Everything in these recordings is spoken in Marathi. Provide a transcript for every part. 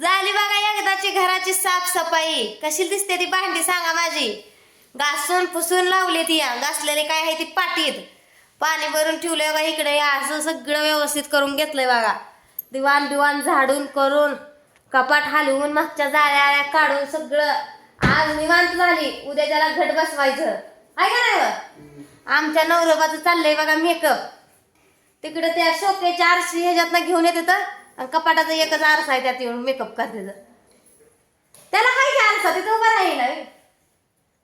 झाली बघा एकदाची घराची साफसफाई. कशी दिसते ती भांडी सांगा माझी. घासून पुसून लावली ती या. घासलेली काय आहे ती पाटीत. पाणी भरून ठेवलंय बघा इकडे. असं सगळं व्यवस्थित करून घेतलंय बघा. दिवाण बिवाण झाडून करून कपाट हलवून मागच्या जाळ्या आळ्या काढून सगळं. आज निवांत झाली. उद्या त्याला घट बसवायचं. आहे का नाही आमच्या नवरोबाचं चाललंय बघा मेकअप तिकडे त्या शोकेच्या आरशी ह्याच्यातनं घेऊन येते तर आणि कपाटाचा एकच आरसा आहे त्यात येऊन मेकअप करते तर. त्याला काय की आरसा? तिथं उभा राहील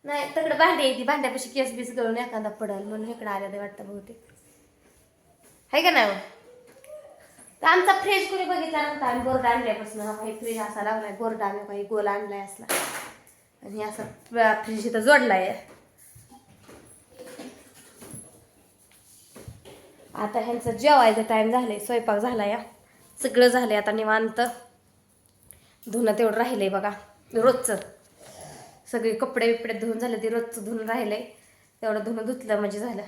नाही तिकडे भांडी आहे ती भांड्यापाशी केस बीस गळून एखादा पडल म्हणून इकडे आल्या ते वाटतं बहुतेक. आहे का नाही मग? तर आमचा फ्रीज कुणी बघितला नव्हता आम्ही बोर्ड आणल्यापासून. हा काही फ्रीज असा लावलाय बोर्ड आम्ही काही गोल आणलाय असला. आणि असा फ्रीज इथं जोडलाय. आता ह्यांचं जेवायचं टाइम झालाय स्वयंपाक झाला या सगळं झालंय आता निवांत. धुणं तेवढं राहिलं आहे बघा रोजचं. सगळे कपडे बिपडे धुवून झाले ते रोजचं धुणं आहे तेवढं धुणं धुतलं म्हणजे झालं.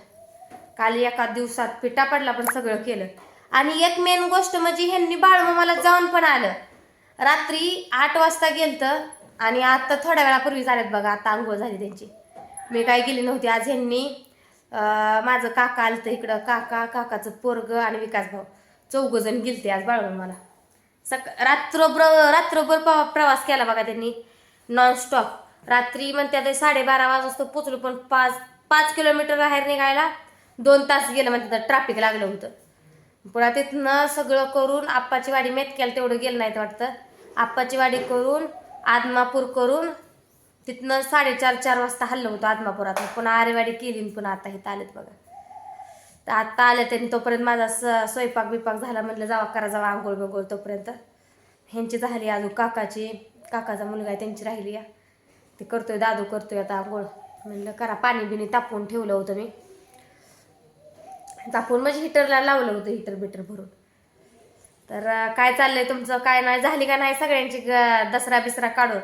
काल एका दिवसात पिठा पडला पण सगळं केलं. आणि एक मेन गोष्ट म्हणजे ह्यांनी बाळमामाला जाऊन पण आलं. रात्री आठ वाजता गेलतं आणि आता थोड्या वेळापूर्वी झालेत बघा आता आंघोळ झाली त्यांची. मी काय गेली नव्हती आज ह्यांनी माझं काका आलं तर इकडं काका काकाचं पोरग आणि विकास भाऊ चौघजण गेलते आज बाळमामाला सक रात्रभर रात्रभर प्रवास केला बघा त्यांनी. नॉनस्टॉप रात्री म्हणते ते साडेबारा वाजता पोचलो पण पाच पाच किलोमीटर बाहेर निघायला दोन तास गेलं म्हणते ट्रॅफिक लागलं होतं. पुन्हा तिथनं सगळं करून आप्पाची वाडी केलं तेवढं गेलं नाही वाटतं. आप्पाची वाडी करून आदमापूर करून तिथनं साडेचार चार वाजता हल्लं होतं आदमापुरात पुन्हा आरेवाडी केली पुन्हा आता हे आलेत बघा. तर आत्ता आल्या त्यांनी तोपर्यंत माझा स स्वयंपाक बिपाक झाला म्हटलं जावा करा जावा आंघोळ बिंघोळ तोपर्यंत. ह्यांची झाली अजून काकाची. काकाचा मुलगा आहे त्यांची राहिली या. ते करतोय दादू करतोय आता आंघोळ. म्हणलं करा पाणी बिणी तापवून ठेवलं होतं मी. तापवून म्हणजे हिटरला लावलं होतं हिटर बिटर भरून. तर काय चाललंय तुमचं? काय नाही? झाली का नाही सगळ्यांची दसरा बिसरा काढून?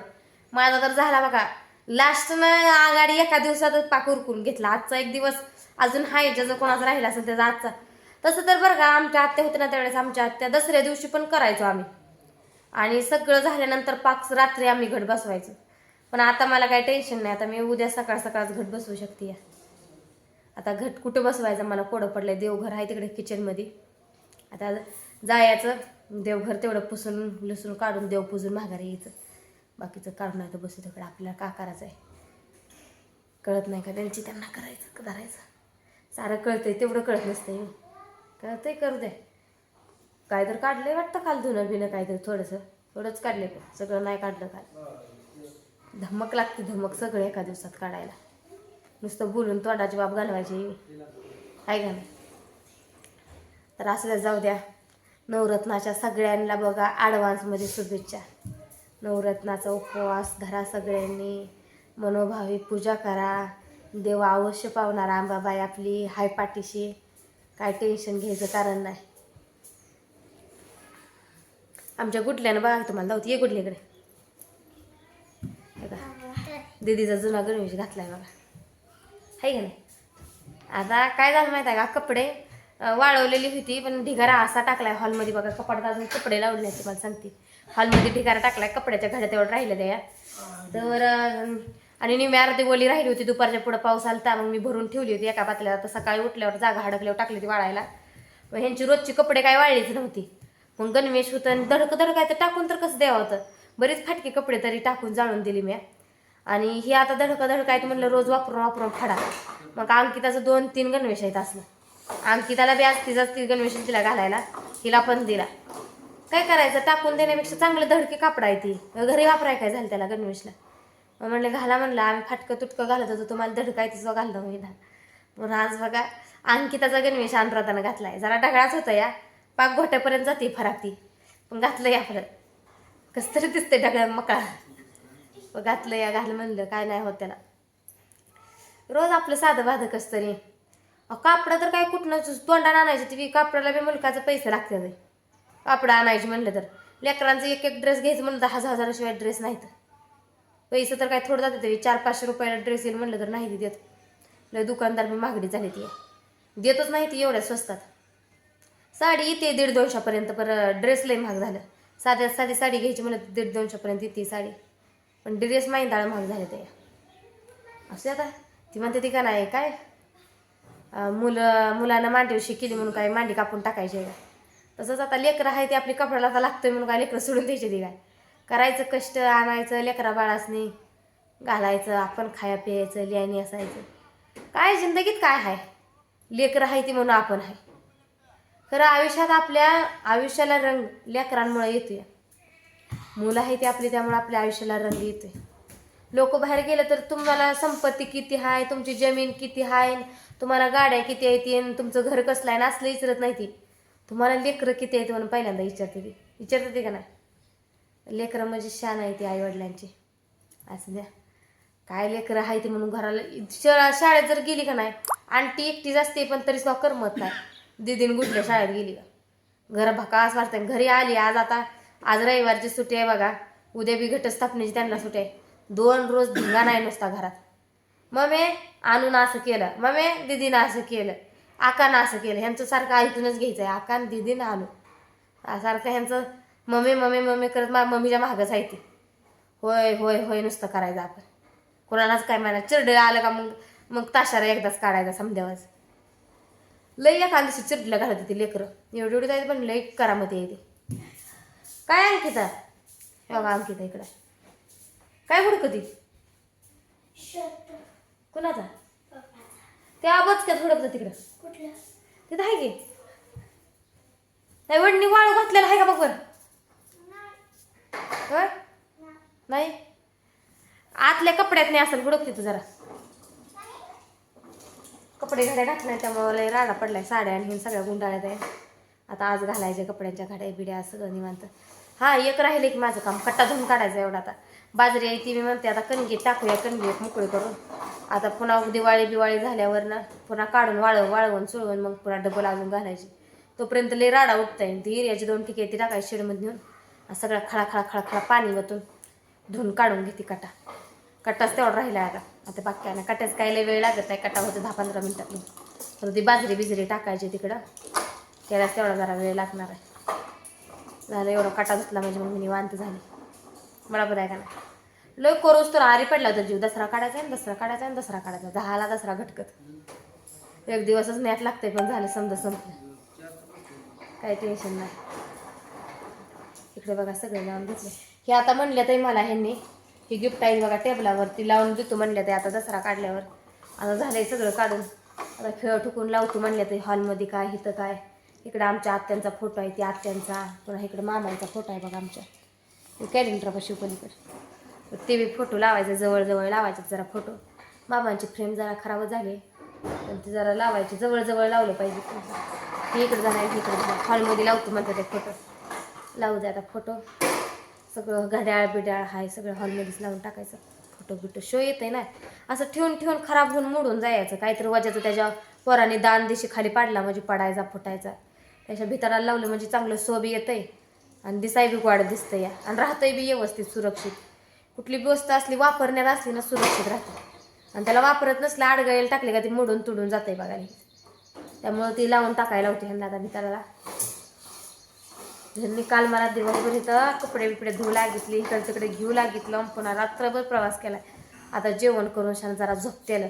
माझा तर झाला बघा. लास्ट ना आघाडी एका दिवसातच पाक उरकून घेतला. आजचा एक दिवस अजून हाय ज्याचं कोणाचा राहिला असेल त्याचा आजचा. तसं तर बरं का आमच्या आत्या होते ना त्यावेळेस आमच्या आत्या. दसऱ्या दिवशी पण करायचो आम्ही. आणि सगळं झाल्यानंतर पाच रात्री आम्ही घट बसवायचो. पण आता मला काही टेन्शन नाही. आता मी उद्या सकाळ सकाळच घट बसवू शकते या. आता घट कुठं बसवायचं? मला कोडं पडलंय. देवघर आहे तिकडे किचनमध्ये आता जायचं. देवघर तेवढं पुसून लसून काढून देव पुजून माघारी यायचं. बाकीचं काढून नाही तर बसू तिकडे. आपल्याला का करायचं आहे कळत नाही का? त्यांची त्यांना करायचं धरायचं. सारं कळतंय तेवढं कळत नसतंय. कळतंय करू दे. काय तर काढलंय वाटतं काल धुणं बिणं काहीतरी थोडंसं. थोडंच काढले पण सगळं नाही काढलं काल. धमक लागते धमक सगळं एका दिवसात काढायला. नुसतं बोलून तोंडाची बाब घालवायची. काय घाल तर असल्या जाऊ द्या. नवरत्नाच्या सगळ्यांना बघा ॲडव्हान्समध्ये शुभेच्छा. नवरत्नाचा उपवास धरा सगळ्यांनी. मनोभावी पूजा करा. देव अवश्य पावणार आंबाबाई आपली. हाय पाठीशी. काय टेन्शन घ्यायचं कारण नाही. आमच्या गुटल्यानं बघा तुम्हाला जाऊ ये गुडलीकडे हे बघा. दीदीचा जुना गणवेश घातलाय बघा. आहे का नाही? आता काय झालं माहीत आहे का? कपडे वाळवलेली होती पण ढिगारा असा टाकलाय हॉलमध्ये बघा. कपाटात अजून कपडे लावले तुम्हाला सांगते. हॉलमध्ये ढिगारा टाकलाय कपड्याच्या घड्या तेवढं राहिलं त्या. तर आणि निम्या अर्धी ओली राहिली होती दुपारच्या पुढं पाऊस आलता मग मी भरून ठेवली होती एका पातळीवर तर सकाळी उठल्यावर जागा हडकल्यावर टाकली ती वाळायला. मग ह्यांची रोजची कपडे काय वाळलीच नव्हती. मग गणवेश होतं आणि धडक धडकाय तर टाकून तर कसं द्यावं होतं बरीच फाटके कपडे तरी टाकून जाळून दिली मी आणि ही आता धडक धडक म्हटलं रोज वापरून वापरून फाडा. मग अंकिताचं दोन तीन गणवेश आहेत असलं. अंकिताला बी आज तिचाच ती गणवेश तिला घालायला. हिला पण दिला. काय करायचं? टाकून देण्यापेक्षा चांगलं धडके कापड आहे ती. घरी वापराय काय झालं त्याला गणवेशला? मग म्हणलं घाला म्हणलं आम्ही फाटकं तुटकं घालत होतो तुम्हाला धडकाय तिचं घालतो मी. म्हणून आज बघा अंकिताचा गणवेश अनुराधानं घातलाय. जरा ढगाळाच होता या. पाक घोट्यापर्यंत जाते फराक ती. पण घातलं या परत. कसं तरी दिसते ढगळ्या मकळा मग घातलं या घाल म्हणलं काय नाही होत त्याला. रोज आपलं साधं बाधं कसं तरी. अहो, कापडं तर काय कुठनं तोंडानं आणायचं ती? कापडाला बी मुलकाचं पैसे लागते कापडं आणायची म्हणलं तर. लेकरांचं एक एक ड्रेस घ्यायचं म्हणलं तर हजार हजाराशिवाय ड्रेस नाही तर पैसे तर काय थोडं जाते तरी चार पाचशे रुपयाला ड्रेस येईल म्हणलं तर नाही ती देत. लय दुकानदार मी महागडी झाली ती. देतच नाही ती एवढ्या स्वस्तात. साडी येते दीड दोनशेपर्यंत पर ड्रेस लय महाग झालं. साध्या साधी साडी घ्यायची म्हणलं दीड दोनशेपर्यंत येते साडी. पण ड्रेस माहिंदाळ महाग झाले ते. असं आता. ती म्हणते ती का नाही काय? मुलं मुलांना मांडीवशी केली म्हणून काय मांडी कापून टाकायची आहे का? तसंच आता लेकरं आहे ते आपली कपड्याला आता लागतोय म्हणून काय लेकरं सोडून द्यायची ती काय? करायचं कष्ट आणायचं लेकरा बाळासनी घालायचं आपण खाया प्यायचं लिहाणी असायचं. काय जिंदगीत काय आहे लेकरं आहे ती म्हणून आपण आहे खरं आयुष्यात आपल्या आयुष्याला रंग लेकरांमुळे येतोय. मुलं आहे ती आपली त्यामुळे आपल्या आयुष्याला रंग येतोय. लोक बाहेर गेलं तर तुम्हाला संपत्ती किती आहे तुमची जमीन किती आहे तुम्हाला गाड्या किती आहेत तुमचं घर कसलं आहे ना असलं विचारत नाही ती. तुम्हाला लेकरं किती आहेत म्हणून पहिल्यांदा विचारते ती. विचारते ती का नाही? लेकरं म्हणजे शान आहे ती आईवडिलांची. असं द्या. काय लेकरं आहे ते म्हणून घराला शाळा शाळेत जर गेली का नाही आंटी एकटीच असते पण तरी सुद्धा करमत नाही. दिदीन गुठल्या शाळेत गेली का? घर भकास वाटते घरी आली आज आता आज रविवारची सुट्टी आहे बघा. उद्या बी घटस्थापनेची त्यांना सुट्टी आहे. दोन रोज धिंगा नाही नुसता घरात. मम्मी आणून असं केलं. मम्मी दिदीनं असं केलं. आकानं असं केलं. ह्यांचं सारखं ऐकूनच घ्यायचं आहे आकान दिदीनं आणू सारखं ह्यांचं मम्मी मम्मी मम्मी करत मा मम्मीच्या मागच आहे ती होय होय होय नुसतं करायचं आपण. कोणालाच काय म्हणा चिरडं आलं का मग मग ताशाला एकदाच काढायचा समजावाच. लई एखाद दिवशी चिरडीला घालत होती लेकरं. एवढी एवढी जायचं पण लई करामती येते काय अंकिता? बघा अंकिता इकडं. काय हुडकती कुणाचा? ते आबच हुडकतं तिकडं. तिथं आहे की. नाही वडणी वाळू घातलेला आहे का बघ बरं? होय? नाही? आतल्या कपड्यात नाही असेल बुडक तिथं जरा. कपडे घड्या घातल्या त्यामुळे राडा पडलाय. साड्या आणि सगळ्या गुंडाळ्यात आहे. आता आज घालायचे कपड्यांच्या घड्या बिड्या सगळं निवांत. हा एक राहिले की माझं काम. कट्टा धुवून काढायचं एवढा आता. बाजरी आहे ती मी म्हणते आता कणगी टाकूया कणगी एक मोकळी करून. आता पुन्हा दिवाळी बिवाळी झाल्यावर ना पुन्हा काढून वाळव वाळवून चुळवून मग पुन्हा डबल अजून घालायची. तोपर्यंत लई राडा उठता येईल ती एरियाची दोन ठिके ती टाकायची शेडमध्ये नेऊन सगळं खळा खळा खळा खळा पाणी वतून धुवून काढून घेते कटा. कटाच तेवढा राहिला आता. आता बाकी आहे ना कट्ट्याच काय लय वेळ लागत नाही. कटा होतो दहा पंधरा मिनिटात पण ती बाजरी बिजरी टाकायची तिकडं. त्यालाच तेवढा जरा वेळ लागणार आहे. झालं एवढा कटा धुतला म्हणजे मग मी निवांत झाली. मला बरं आहे का नाही. लय कोरोस तर आरी पडला होता जीव. दसरा काढायचा आहे दसरा काढायचा आहे दसरा काढायचा. दहाला दसरा घटकत. एक दिवसच नॅट लागते पण झालं समजा संपलं. काही टेन्शन नाही. इकडे बघा सगळे लावून घेतले. हे आता म्हणलं तरी मला ह्यांनी ही गिफ्ट आहे बघा टेबलावरती लावून देतो म्हणल्या ते आता दसरा काढल्यावर. आता झालंय सगळं काढून. आता खेळ ठुकून लावतो म्हणल्या ते हॉलमध्ये काय इथं काय. इकडं आमच्या आत्यांचा फोटो आहे ती आत्यांचा. पुन्हा इकडं मामांचा फोटो आहे बघा आमच्या. कॅलेंडरपाशी पलीकडे. ते बी फोटो लावायचे जवळजवळ लावायचे जरा फोटो मामांची फ्रेम जरा खराब झाली. पण ते जरा लावायचे जवळजवळ लावलं पाहिजे. हे इकडे जाणार इकडे हॉलमध्ये लावतो म्हणतात ते फोटो लावू द्या आता फोटो. सगळं घड्याळ बिड्याळ हाय सगळं हॉलमध्येच लावून टाकायचं. फोटो बिटो शो येते ना. असं ठेवून ठेवून खराब होऊन मोडून जायचं. काहीतरी वजाचं त्याच्या पोराने दान दिशी खाली पाडला म्हणजे पडायचा फुटायचा. त्याच्या भितराला लावलं म्हणजे चांगलं सोबी येतंय. आणि दिसाय बी वाढ दिसतं या आणि राहतंय बी व्यवस्थित सुरक्षित. कुठली बी वस्तू असली वापरण्यात असली ना सुरक्षित राहते. आणि त्याला वापरत नसलं आडगळेला टाकले का ती मोडून तुडून जाते बघायला त्यामुळं ती लावून टाकायला होती ह्यांना आता भिताराला. ह्यांनी काल मला दिवसभर इथं कपडे बिपडे धुवू लागितले इकडे तिकडे घेऊ लागितलं पुन्हा रात्रभर प्रवास केला. आता जेवण करून शान जरा झोपतेलं.